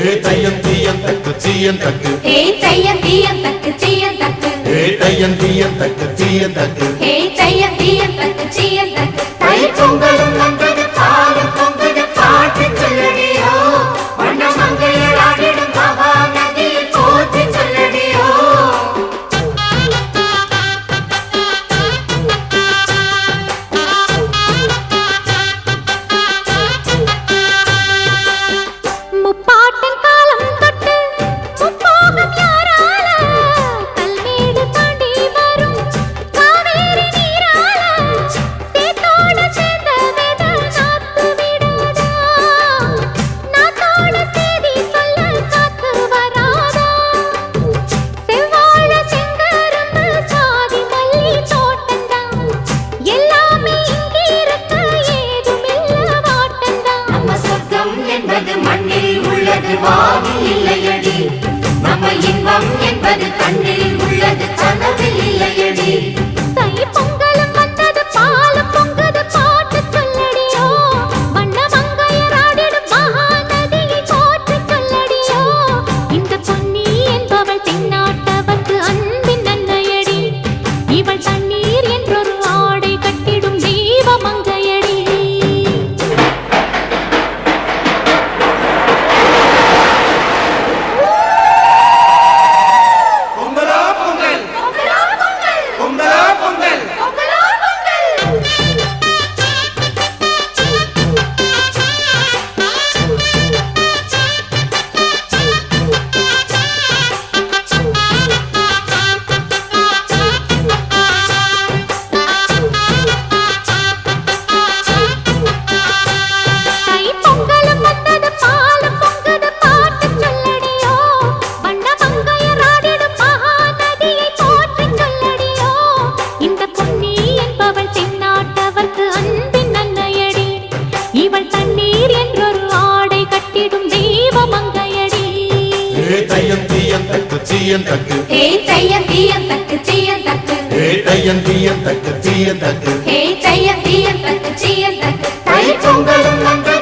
தையம் தீயம் தக்கு சீயம் தக்கு. ஹே தையம் தீயம் தக்கு சீயம் தக்கு. ஹே தையம் தீயம் தக்கு. இன்பம் என்பது தன்னை தையன் தீயன் தக்கு சீயன் தக்கு ஹே தையன் தீயன் தக்கு சீயன் தக்கு ஹே தையன் தீயன் தக்கு சீயன் தக்கு ஹே தையன் தீயன் தக்கு சீயன் தக்கு தை பொங்கலும் வந்தது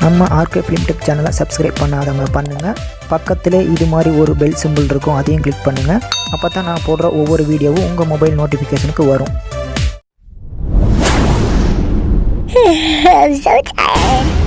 நம்ம ஆர்கே ஃபிலிம் டெக் சேனலை சப்ஸ்கிரைப் பண்ணாதவங்க பண்ணுங்கள் பக்கத்தில் இது மாதிரி ஒரு பெல் சிம்பிள் இருக்கும் அதையும் கிளிக் பண்ணுங்கள் அப்போ தான் நான் போடுற ஒவ்வொரு வீடியோவும் உங்கள் மொபைல் நோட்டிஃபிகேஷனுக்கு வரும்.